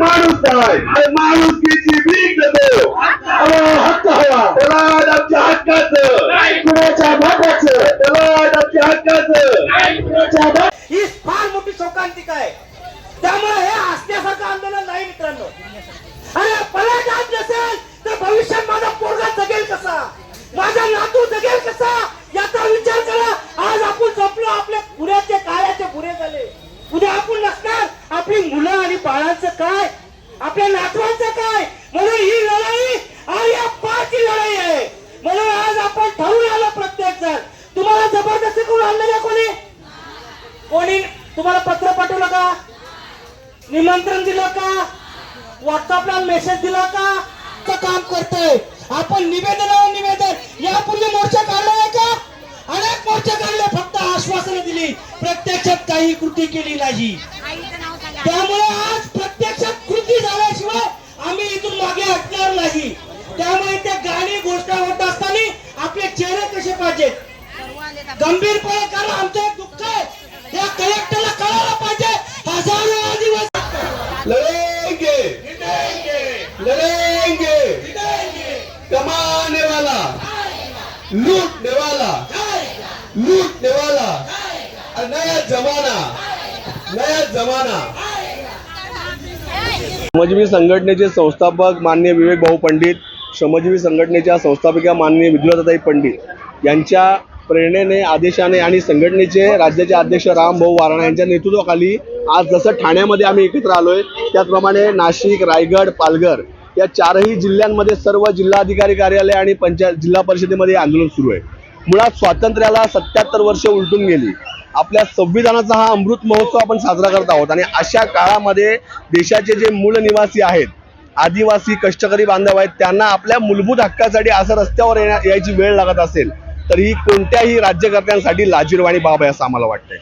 মানুষ নয় মানুষ কি জীবিত দেবো? আমার হাত হয় ওরা রাজ্য হাত কাছে आपल्या नातवांचं काय? म्हणून ही लढाई आर्या पारची लढाई आहे. म्हणून आज आपण ठरवून आलो प्रत्येक जण तुम्हाला जबरदस्ती करून आणलं का कोणी? कोणी? तुम्हाला पत्र पाठवलं का? निमंत्रण दिलं का? व्हॉट्सअपला मेसेज दिला का? तर काम करतोय. आपण निवेदनावर निवेदन. यापूर्वी मोर्चा काढलाय का? अनेक मोर्चे काढले फक्त आश्वासनं दिली. प्रत्यक्षात काही कृती केली नाही. त्यामुळे आज प्रत्यक्षात कृती झाल्याशिवाय आम्ही इथून मागे हटणार नाही त्यामुळे त्या गाणी गोष्ट होत असताना आपले चेहरे कसे पाहिजेत गंभीरपणे कारण आमचं एक दुःख आहे. या कलेक्टरला कळायला पाहिजे हजारो आदिवासी लढेंगे. लढेंगे. कमाने वाला लूटने वाला लूटने वाला नया जमाना. नया जमाना. श्रमजीवी संघटनेचे संस्थापक माननीय विवेक भाऊ पंडित श्रमजीवी संघटनेच्या संस्थापिका माननीय विद्युलताई पंडित. यांच्या प्रेरणेने आदेशाने आणि संघटनेचे राज्याचे अध्यक्ष राम भाऊ वारणा यांच्या नेतृत्वाखाली आज जसं ठाण्यामध्ये आम्ही एकत्र आलोय त्याचप्रमाणे नाशिक रायगड पालघर या चारही जिल्ह्यांमध्ये सर्व जिल्हाधिकारी कार्यालय आणि पंचायत जिल्हा परिषदेमध्ये आंदोलन सुरू आहे. मुळात स्वातंत्र्याला सत्याहत्तर वर्ष उलटून गेली. आपल्या संविधानाचा हा अमृत महोत्सव आपण साजरा करत आहोत आणि अशा काळामध्ये देशाचे जे मूळ निवासी आहेत आदिवासी कष्टकरी बांधव आहेत त्यांना आपल्या मूलभूत हक्कासाठी असं रस्त्यावर येण्या यायची वेळ लागत असेल तर ही कोणत्याही राज्यकर्त्यांसाठी लाजीरवाणी बाब आहे असं आम्हाला वाटतंय.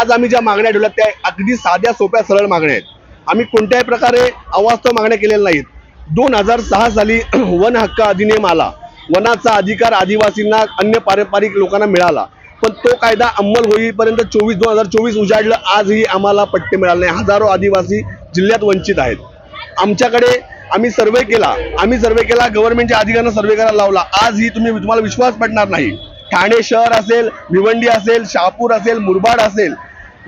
आज आम्ही ज्या मागण्या ठेवल्या त्या अगदी साध्या सोप्या सरळ मागण्या आहेत. आम्ही कोणत्याही प्रकारे अवास्तव मागण्या केलेल्या नाहीत. दोन हजार सहा साली वन हक्क अधिनियम आला. वनाचा अधिकार आदिवासींना अन्य पारंपरिक लोकांना मिळाला. पण तो कायदा अंमल होईपर्यंत चोवीस दोन हजार चोवीस उजाडलं. आजही आम्हाला पट्टे मिळाले नाही. हजारो आदिवासी जिल्ह्यात वंचित आहेत. आमच्याकडे आम्ही सर्वे केला. आम्ही सर्वे केला गव्हर्नमेंटच्या अधिकाऱ्यांना सर्वे करायला लावला. आजही तुम्ही तुम्हाला विश्वास पडणार नाही. ठाणे शहर असेल भिवंडी असेल शहापूर असेल मुरबाड असेल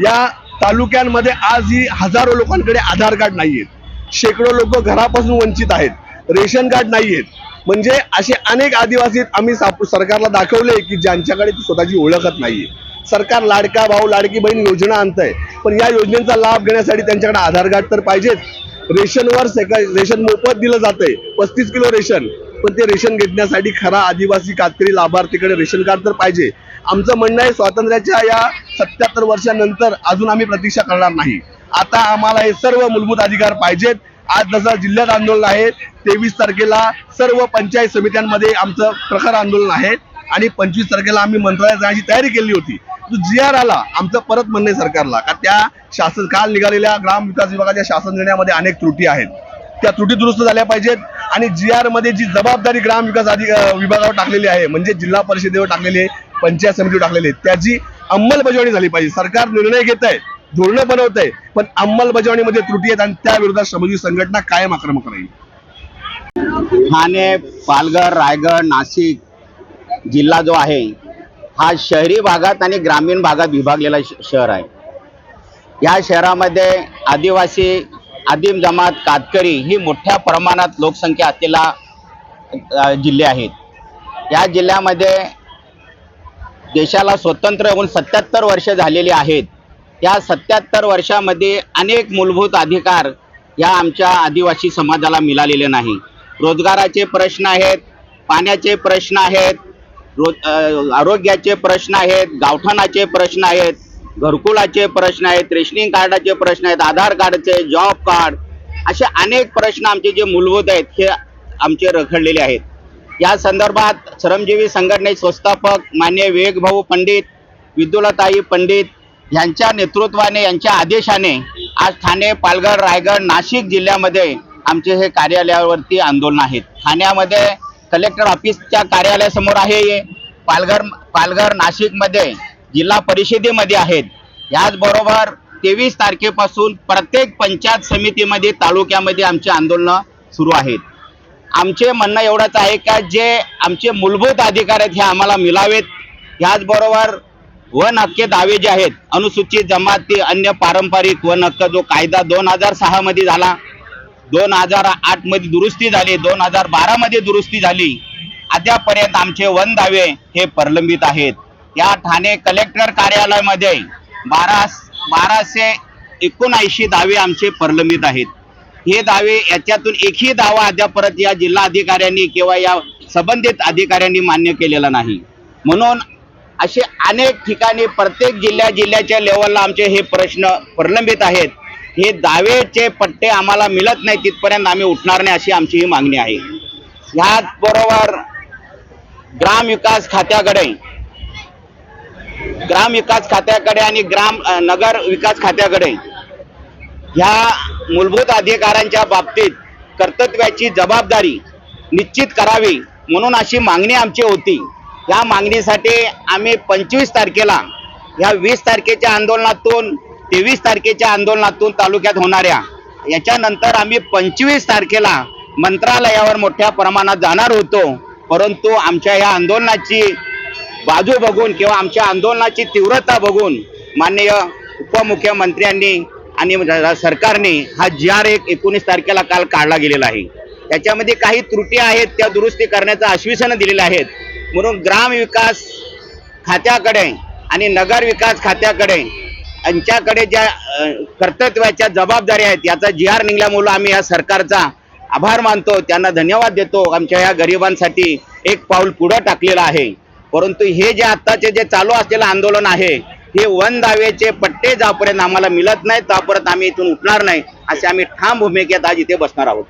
या तालुक्यांमध्ये आज ही हजारो लोकांकडे आधार कार्ड नाहीयेत. शेकडो लोक घरापासून वंचित आहेत. रेशन कार्ड नाहीयेत. म्हणजे असे अनेक आदिवासी आम्ही सरकारला दाखवले की ज्यांच्याकडे ती स्वतःची ओळखच नाहीये. सरकार लाडका भाऊ लाडकी बहीण योजना आणतंय. पण या योजनेचा लाभ घेण्यासाठी त्यांच्याकडे आधार कार्ड तर पाहिजेच. रेशनवर सेका रेशन मोफत दिलं जातंय. पस्तीस किलो रेशन. पण ते रेशन घेण्यासाठी खरा आदिवासी कातकरी लाभार्थीकडे रेशन कार्ड तर पाहिजे. आमचं म्हणणं आहे स्वातंत्र्याच्या या सत्याहत्तर वर्षानंतर अजून आम्ही प्रतीक्षा करणार नाही. आता आम्हाला हे सर्व मूलभूत अधिकार पाहिजेत. आज जसं जिल्ह्यात आंदोलन आहे तेवीस तारखेला सर्व पंचायत समित्यांमध्ये आमचं प्रखर आंदोलन आहे. आणि पंचवीस तारखेला आम्ही मंत्रालयात जाण्याची तयारी केली होती. तो जी आर आला आमचं परत म्हणणं आहे सरकारला का त्या शासन काल निघालेल्या ग्राम विकास विभागाच्या शासन निर्णयामध्ये अनेक त्रुटी आहेत. त्या त्रुटी दुरुस्त झाल्या पाहिजेत आणि जी आरमध्ये जी जबाबदारी ग्राम विकास अधिक विभागावर टाकलेली आहे म्हणजे जिल्हा परिषदेवर टाकलेली आहे पंचायत समितीवर टाकलेली आहे त्याची अंमलबजावणी झाली पाहिजे. सरकार निर्णय घेत आहे धोरणं बनवत आहे पण अंमलबजावणीमध्ये त्रुटी आहेत आणि त्या विरोधात श्रमजीवी संघटना कायम आक्रमक राहील. ठाणे पालघर रायगड नाशिक जिल्हा जो आहे हा शहरी भागात आणि ग्रामीण भागात विभागलेला श- शहर आहे. या शहरामध्ये आदिवासी आदिम जमात कातकरी ही मोठ्या प्रमाणात लोकसंख्या असलेला जिल्हे आहेत. या जिल्ह्यामध्ये देशाला स्वतंत्र होऊन सत्याहत्तर वर्ष झालेली आहेत. या सत्याहत्तर वर्षामध्ये अनेक मूलभूत अधिकार या आमच्या आदिवासी समाजाला मिळालेले नाही. रोजगाराचे प्रश्न आहेत पाण्याचे प्रश्न आहेत रोज आरोग्याचे प्रश्न आहेत गावठाणाचे प्रश्न आहेत घरकुलाचे प्रश्न आहेत रेशनिंग कार्डाचे प्रश्न आहेत आधार कार्डचे जॉब कार्ड असे अनेक प्रश्न आमचे जे मूलभूत आहेत हे आमचे रखडलेले आहेत. या संदर्भात श्रमजीवी संघटनेचे संस्थापक मान्य विवेक भाऊ पंडित विद्युलताई पंडित यांच्या नेतृत्वाने यांच्या आदेशाने आज ठाणे पालघर रायगड नाशिक जिल्ह्यामध्ये आमचे हे कार्यालयावरती आंदोलन आहेत ठाण्यामध्ये कलेक्टर ऑफिसच्या कार्यालयासमोर आहे. पालघर पालघर नाशिकमध्ये जिल्हा परिषदेमध्ये आहेत. याचबरोबर तेवीस तारखेपासून प्रत्येक पंचायत समितीमध्ये तालुक्यामध्ये आमचे आंदोलनं सुरू आहेत. आमचे म्हणणं एवढंच आहे का जे आमचे मूलभूत अधिकार आहेत हे आम्हाला मिळावेत. ह्याचबरोबर वन हक्के दावे जे आहेत अनुसूचित जमाती अन्य पारंपरिक वन हक्क जो कायदा दोन हजार सहामध्ये झाला दोन हजार आठमध्ये दुरुस्ती झाली दोन हजार बारा मध्ये दुरुस्ती झाली. अद्यापर्यंत आमचे वन दावे हे प्रलंबित आहेत. या ठाणे कलेक्टर कार्यालयामध्ये बारा बाराशे एकोणऐंशी दावे आमचे प्रलंबित आहेत. हे दावे याच्यातून एकही दावा अद्यापर्यंत या जिल्हा अधिकाऱ्यांनी किंवा या संबंधित अधिकाऱ्यांनी मान्य केलेला नाही. म्हणून असे अनेक ठिकाणी प्रत्येक जिल्ह्या जिल्ह्याच्या लेवलला आमचे हे प्रश्न प्रलंबित आहेत. हे दावेचे पट्टे आम्हाला मिळत नाही तिथपर्यंत आम्ही उठणार नाही अशी आमची ही मागणी आहे. ह्याचबरोबर ग्रामविकास खात्याकडे ग्राम विकास खात्याकडे आणि ग्राम नगर विकास खात्याकडे ह्या मूलभूत अधिकारांच्या बाबतीत कर्तव्याची जबाबदारी निश्चित करावी म्हणून अशी मागणी आमची होती. या मागणीसाठी आम्ही पंचवीस तारखेला ह्या वीस तारखेच्या आंदोलनातून तेवीस तारखेच्या आंदोलनातून तालुक्यात होणाऱ्या याच्यानंतर आम्ही पंचवीस तारखेला मंत्रालयावर मोठ्या प्रमाणात जाणार होतो. परंतु आमच्या या आंदोलनाची बाजू बघून किंवा आमच्या आंदोलनाची तीव्रता बघून माननीय उपमुख्यमंत्र्यांनी आणि सरकारने हा जी आर एक एकोणीस तारखेला काल काढला गेलेला आहे. त्याच्यामध्ये काही त्रुटी आहेत त्या दुरुस्ती करण्याचं आश्वासनं दिलेलं आहेत. म्हणून ग्रामविकास खात्याकडे आणि नगर विकास खात्याकडे यांच्याकडे ज्या कर्तृत्वाच्या कर्तव्याच्या जबाबदाऱ्या आहेत याचा जी आर निघाल्यामुळं आम्ही या सरकारचा आभार मानतो त्यांना धन्यवाद देतो. आमच्या या गरिबांसाठी एक पाऊल पुढं टाकलेलं आहे. परंतु हे जे आत्ताचे जे चालू असलेलं आंदोलन आहे हे वन दावेचे पट्टे जापर्यंत आम्हाला मिळत नाही त्यापर्यंत आम्ही इथून उठणार नाही असे आम्ही ठाम भूमिकेत आज इथे बसणार आहोत.